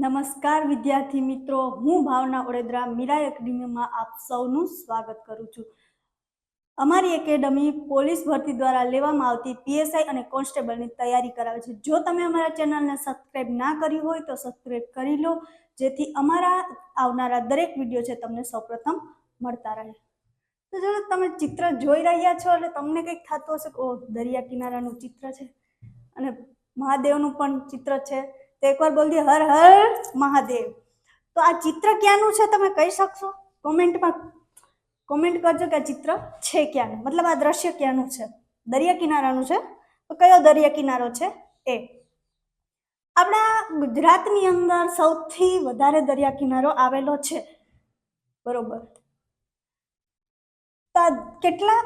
નમસ્કાર વિદ્યાર્થી મિત્રો, હું ભાવના ઓડેદરા મીરા એકેડમીમાં આપ સૌનું સ્વાગત કરું છું. અમારી એકેડમી પોલીસ ભરતી દ્વારા લેવામાં આવતી પીએસઆઈ અને કોન્સ્ટેબલની તૈયારી કરાવે છે. જો તમે અમારા ચેનલને સબસ્ક્રાઈબ ના કરી હોય તો સબસ્ક્રાઈબ કરી લો, જેથી અમારા આવનારા દરેક વીડિયો છે તમને સૌપ્રથમ મળતા રહે. તો જો તમે ચિત્ર જોઈ રહ્યા છો એટલે તમને કંઈક થતું હશે કે ઓ દરિયા કિનારાનું ચિત્ર છે. અને મહાદેવનું પણ ચિત્ર છે. તો એકવાર બોલ દે, હર હર મહાદેવ. તો આ ચિત્ર ક્યાંનું છે તમે કહી શકશો? કોમેન્ટમાં કોમેન્ટ કરજો કે આ ચિત્ર છે ક્યાંનું? મતલબ આ દ્રશ્ય ક્યાંનું છે? દરિયા કિનારાનું છે? તો કયો દરિયા કિનારો છે? એ. આપણા ગુજરાતની અંદર સૌથી વધારે દરિયા કિનારો આવેલો છે. બરોબર. તો કેટલા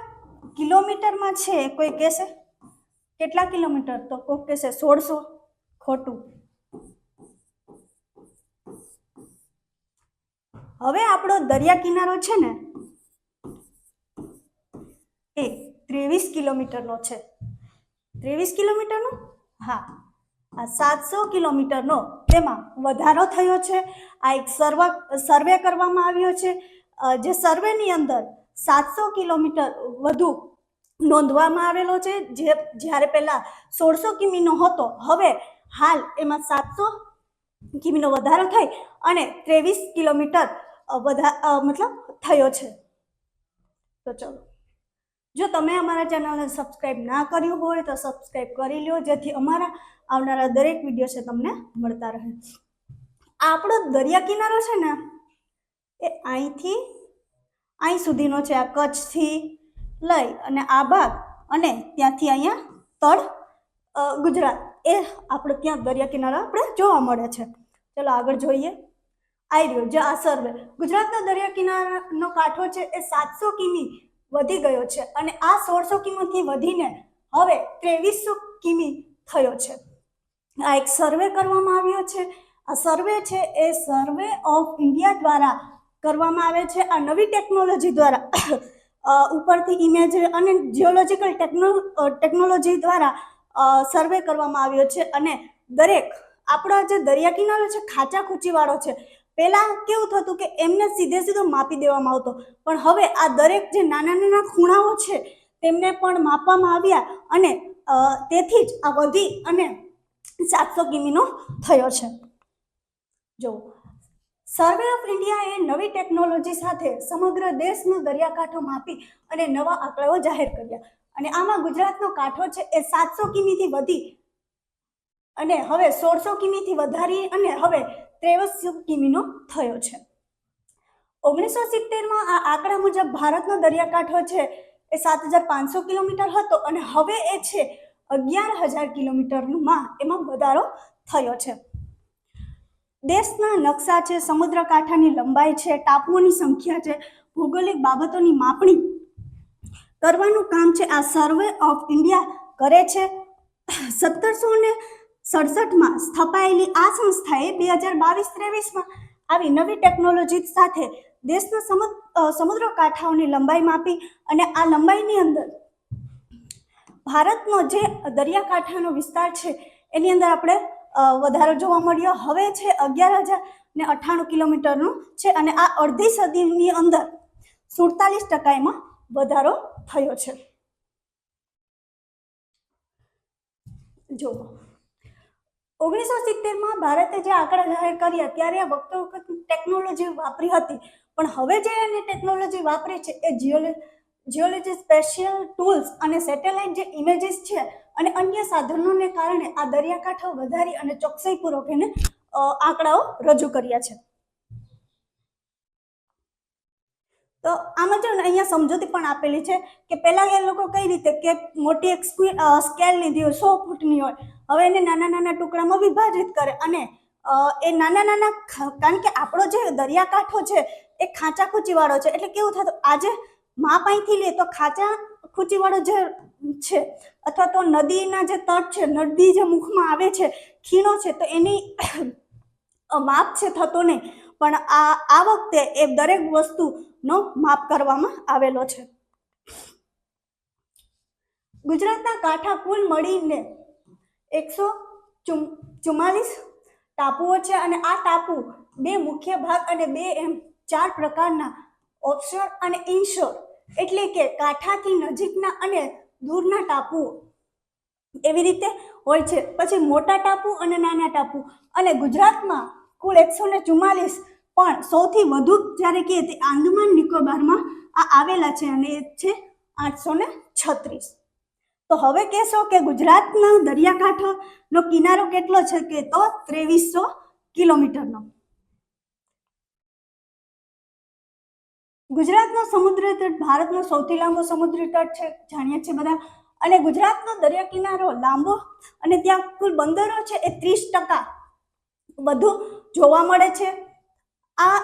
કિલોમીટરમાં છે? કોઈ કહેશે? કેટલા કિલોમીટર? તો કોઈ કહેશે સોળસો. ખોટું. હવે આપણો દરિયા કિનારો છે ને એ ત્રેવીસ કિલોમીટરનો છે. ત્રેવીસ કિલોમીટરનો? હા. આ સાતસો કિલોમીટરનો તેમાં વધારો થયો છે. આ એક સર્વ, સર્વે કરવામાં આવ્યો છે. જે સર્વેની અંદર સાતસો કિલોમીટર વધુ નોંધવામાં આવેલો છે. જે, જ્યારે પહેલાં સોળસો કિમીનો હતો, હવે હાલ એમાં સાતસો કિમીનો વધારો થઈ અને ત્રેવીસ કિલોમીટર વધા મતલબ થયો છે. તો ચલો. જો તમે અમારા ચેનલને સબસ્ક્રાઈબ ના કર્યું હોય તો સબસ્ક્રાઈબ કરી લો જેથી અમારા આવનારા દરેક વીડિયો છે તમને મળતા રહે. આપણો દરિયા કિનારો છે ને, એ અહીંથી, અહીં સુધીનો છે. આ કચ્છથી લઈ અને આ ભાગ અને ત્યાંથી અહીંયા તળ ગુજરાત. એ આપણે ત્યાં દરિયા કિનારો આપણે જોવા મળે છે. ચલો આગળ જોઈએ. આવી રહ્યો, જે આ સર્વે. ગુજરાતના દરિયા કિનારાનો કાંઠો છે એ સાતસો કિમી વધી ગયો છે અને આ સોળસો કિમીથી વધીને હવે ત્રેવીસો કિમી થયો છે. આ એક સર્વે કરવામાં આવ્યો છે. આ સર્વે છે એ સર્વે ઓફ ઇન્ડિયા દ્વારા કરવામાં આવે છે. આ નવી ટેકનોલોજી દ્વારા ઉપરથી ઇમેજ અને જિયોલોજીકલ ટેકનો ટેકનોલોજી દ્વારા સર્વે કરવામાં આવ્યો છે. અને દરેક, આપણો જે દરિયા કિનારો છે, ખાચા ખૂચીવાળો છે પહેલાં કેવું થતું કે એમને સીધે સીધો માપી દેવામાં આવતો. પણ હવે આ દરેક જે નાના નાના ખૂણાઓ છે, તેમને પણ માપવામાં આવ્યા અને તેથી જ આ વધી અને સાતસો કિમીનો થયો છે. જો સર્વે ઓફ ઇન્ડિયા એ નવી ટેકનોલોજી સાથે સમગ્ર દેશનો દરિયાકાંઠો માપી અને નવા આંકડાઓ જાહેર કર્યા. અને આમાં ગુજરાતનો કાંઠો છે એ સાતસો કિમીથી વધી અને હવે સોળસો કિમીથી વધારી અને હવે ત્રેવીસો કિમીનો થયો છે. ઓગણીસો સિત્તેરમાં આ આંકડા મુજબ ભારતનો દરિયાકાંઠો છે એ સાત હજાર પાંચસો કિલોમીટર હતો અને હવે એ છે અગિયાર હજાર કિલોમીટરમાં એમાં વધારો થયો છે. દેશના નકશા છે સમુદ્ર કાંઠાની લંબાઈ છે, ટાપુઓની સંખ્યા છે, ભૌગોલિક બાબતોની માપણી કરવાનું કામ છે. આ સર્વે ઓફ ઇન્ડિયા કરે છે. સત્તરસો ને સડસઠમાં સ્થપાયેલી આ સંસ્થાએ બે હજાર બાવીસ ત્રેવીસમાં આવી નવી ટેકનોલોજી સાથે દેશના સમુદ્ર કાંઠાઓની લંબાઈ માપી અને આ લંબાઈની અંદર ભારતનો જે દરિયાકાંઠાનો વિસ્તાર છે, એની અંદર આપણે વધારો જોવા મળ્યો. હવે છે અગિયાર હજાર ને અઠ્ઠાણું કિલોમીટરનું છે અને આ અડધી સદીની અંદર સુડતાલીસ ટકા એમાં વધારો થયો છે. જો ઓગણીસો સિત્તેરમાં ભારતે જે આંકડા જાહેર કર્યા, ત્યારે આ વખતો વખત ટેકનોલોજી વાપરી હતી. પણ હવે જે એને ટેકનોલોજી વાપરી છે, એ જીઓલે જીઓલોજી સ્પેશિયલ ટૂલ્સ અને સેટેલાઇટ જે ઇમેજીસ છે અને અન્ય સાધનોને કારણે આ દરિયાકાંઠો વધારી અને ચોકસાઈપૂર્વક એને આંકડાઓ રજૂ કર્યા છે. તો આમાં જો ને અહીંયા સમજૂતી પણ આપેલી છે કે પહેલાં એ લોકો કઈ રીતે કે મોટી એક સ્કેલ લીધી હોય, સો ફૂટની હોય હવે એને નાના નાના ટુકડામાં વિભાજિત કરે અને એ નાના નાના કારણ કે આપણો જે દરિયાકાંઠો છે, એ ખાંચા ખૂંચીવાળો છે. એટલે કેવું થતું, આજે માપ અહીંથી લે તો ખાંચા ખૂંચીવાળો જે છે, અથવા તો નદીના જે તટ છે, નદી જે મુખમાં આવે છે, ખીણો છે, તો એની માપ છે થતો નહીં. પણ આ આ વખતે એ દરેક વસ્તુનો માપ કરવામાં આવેલો છે. ગુજરાતના કાંઠા કુલ મળીને એકસો ચુમ્માલીસ ટાપુઓ છે અને આ ટાપુ બે મુખ્ય ભાગ અને બે એમ ચાર પ્રકારના ઓફશોર અને ઇનશોર એટલે કે કાંઠાથી નજીકના અને દૂરના ટાપુઓ એવી રીતે હોય છે. પછી મોટા ટાપુ અને નાના ટાપુ અને ગુજરાતમાં કુલ એકસો ને ચુમ્માલીસ પણ સૌથી વધુ જ્યારે કહીએ તે આંદમાન નિકોબારમાં આ આવેલા છે અને એ છે આઠસો ને છત્રીસ. તો હવે કહેશો કે ગુજરાતનો દરિયાકાંઠોનો કિનારો કેટલો છે કે તો ત્રેવીસો કિલોમીટરનો. ગુજરાતનો સમુદ્ર તટ ભારતનો સૌથી લાંબો સમુદ્ર તટ છે, જાણીએ છીએ બધા. અને ગુજરાતનો દરિયા કિનારો લાંબો અને ત્યાં કુલ બંદરો છે એ ત્રીસ ટકા. બધું જોવા મળે છે. આ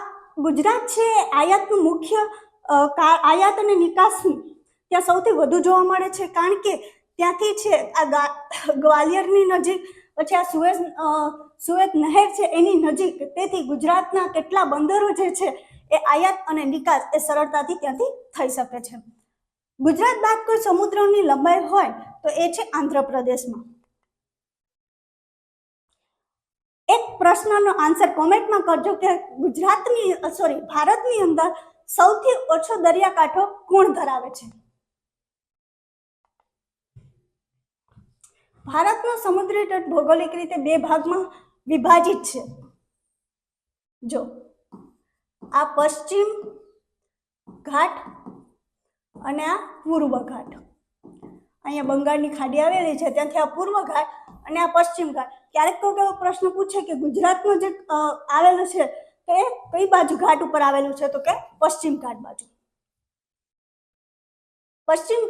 ગુજરાત છે આયાતનું મુખ્ય આયાત અને નિકાસનું ત્યાં સૌથી વધુ જોવા મળે છે. કારણ કે ત્યાંથી છે, આ ગ્વાલિયરની નજીક, પછી આ સુએઝ સુએત નહેર છે એની નજીક, તેથી ગુજરાતના કેટલા બંદરો જે છે, એ આયાત અને નિકાસ એ સરળતાથી ત્યાંથી થઈ શકે છે. ગુજરાત બાદ કોઈ સમુદ્રની લંબાઈ હોય, તો એ છે આંધ્રપ્રદેશમાં. એક પ્રશ્નનો આન્સર કોમેન્ટમાં કરજો કે ગુજરાતની સોરી, ભારતની અંદર સૌથી ઓછો દરિયાકાંઠો કોણ ધરાવે છે? ભારતનો સમુદ્રી તટ ભૌગોલિક રીતે બે ભાગમાં વિભાજિત છે. જો, આ પશ્ચિમ ઘાટ અને આ પૂર્વ ઘાટ. અહીંયા બંગાળની ખાડી આવેલી છે, ત્યાંથી આ પૂર્વ ઘાટ અને આ પશ્ચિમ ઘાટ. ક્યારેક કોઈક એવો પ્રશ્ન પૂછે કે ગુજરાતનો જે આવેલું છે તો કઈ બાજુ ઘાટ ઉપર આવેલું છે? તો કે પશ્ચિમ ઘાટ બાજુ. પશ્ચિમ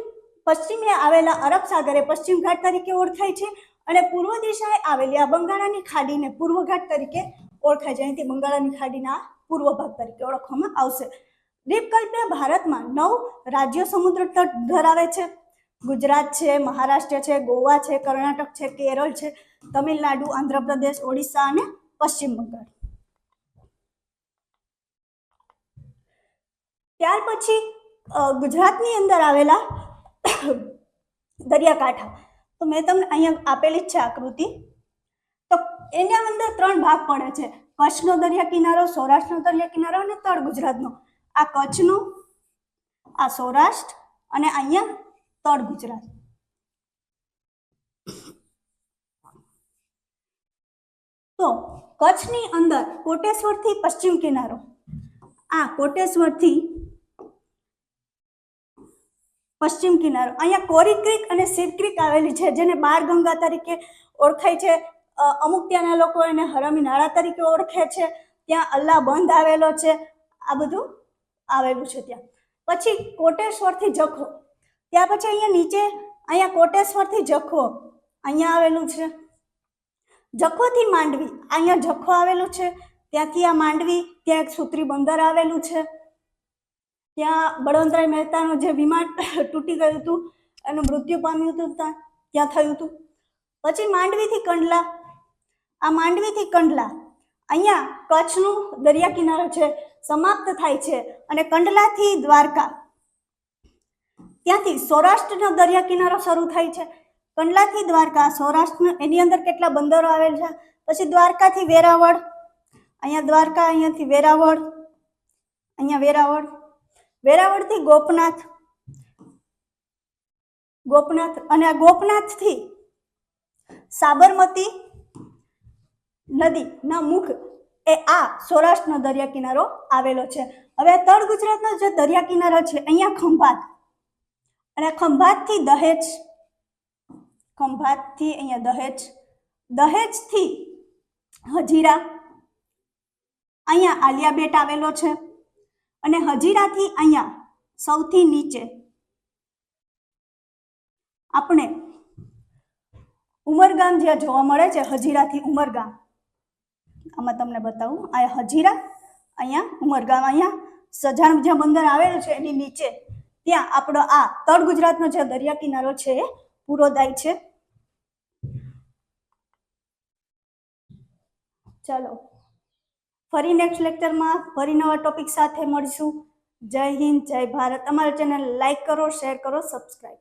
પશ્ચિમે આવેલા અરબ સાગરે પશ્ચિમ ઘાટ તરીકે ઓળખાય છે અને પૂર્વ દિશાએ આવેલી આ બંગાળાની ખાડીને પૂર્વ ઘાટ તરીકે ઓળખાય છે. અહીંથી બંગાળાની ખાડીના પૂર્વ ભાગ તરીકે ઓળખવામાં આવશે. દ્વીપકલ્પે ભારતમાં નવ રાજ્યો સમુદ્ર તટ ધરાવે છે. ગુજરાત છે, મહારાષ્ટ્ર છે, ગોવા છે, કર્ણાટક છે, કેરળ છે, તમિલનાડુ, આંધ્રપ્રદેશ, ઓડિશા અને પશ્ચિમ બંગાળ. ત્યાર પછી ગુજરાતની અંદર આવેલા દરિયાકાંઠા. તો મેં તમને અહીંયા આપેલી જ છે આકૃતિ. તો એના અંદર ત્રણ ભાગ પડે છે. કચ્છનો દરિયા કિનારો સૌરાષ્ટ્રનો દરિયા કિનારો અને તળ ગુજરાતનો. આ કચ્છનો, આ સૌરાષ્ટ્ર અને અહીંયા તળ ગુજરાત. તો કચ્છની અંદર કોટેશ્વરથી પશ્ચિમ કિનારો. આ કોટેશ્વરથી પશ્ચિમ કિનારો. અહીંયા કોરી ક્રિક અને સીર ક્રિક આવેલી છે, જેને બાર ગંગા તરીકે ઓળખાય છે. અમુક ત્યાંના લોકો એને હરમી નાળા તરીકે ઓળખે છે. ત્યાં અલ્લાહ બંધ આવેલો છે. આ બધું આવેલું છે ત્યાં. પછી કોટેશ્વરથી જખો. ત્યાર પછી અહીંયા નીચે, અહીંયા કોટેશ્વરથી જખો અહીંયા આવેલું છે. જખોથી માંડવી. અહીંયા જખો આવેલું છે. ત્યાંથી આ માંડવી, ત્યાં એક સૂત્રી બંદર આવેલું છે. ત્યાં બળવંતરાય મહેતાનું જે વિમાન તૂટી ગયું હતું એનું મૃત્યુ પામ્યું હતું ત્યાં ત્યાં થયું હતું. પછી માંડવીથી કંડલા, આ માંડવીથી કંડલા અહીંયા કચ્છનું દરિયા કિનારો છે, સમાપ્ત થાય છે અને કંડલાથી દ્વારકા. ત્યાંથી સૌરાષ્ટ્રનો દરિયા કિનારો શરૂ થાય છે. કંડલાથી દ્વારકા સૌરાષ્ટ્ર એની અંદર કેટલા બંદરો આવેલ છે? પછી દ્વારકાથી વેરાવળ, અહીંયા દ્વારકા, અહીંયાથી વેરાવળ, અહીંયા વેરાવળ વેરાવળથી ગોપનાથ. ગોપનાથ, અને આ ગોપનાથથી સાબરમતી નદીના મુખ એ આ સૌરાષ્ટ્રનો દરિયા કિનારો આવેલો છે. હવે તળ ગુજરાતનો જે દરિયા કિનારો છે, અહીંયા ખંભાત. અને ખંભાતથી દહેજ, ખંભાતથી અહીંયા દહેજ, દહેજથી હજીરા. અહીંયા આલિયા બેટ આવેલો છે. અને હજીરાથી અહીંયા સૌથી નીચે. આપણે ઉમરગામ જ્યાં જોવા મળે છે, હજીરાથી ઉમરગામ. આમાં તમને બતાવું, આ હજીરા અહીંયા, ઉમરગામ અહીંયા, સજાણ જ્યાં બંદર આવેલું છે એની નીચે. ત્યાં આપણો આ તળ ગુજરાતનો જે દરિયા કિનારો છે, એ પૂરો થાય છે. ચાલો. ફરી નેક્સ્ટ લેક્ચરમાં ફરી નવા ટોપિક સાથે મળીશું. જય હિન્દ, જય ભારત. અમારા ચેનલ લાઈક કરો શેર કરો સબસ્ક્રાઈબ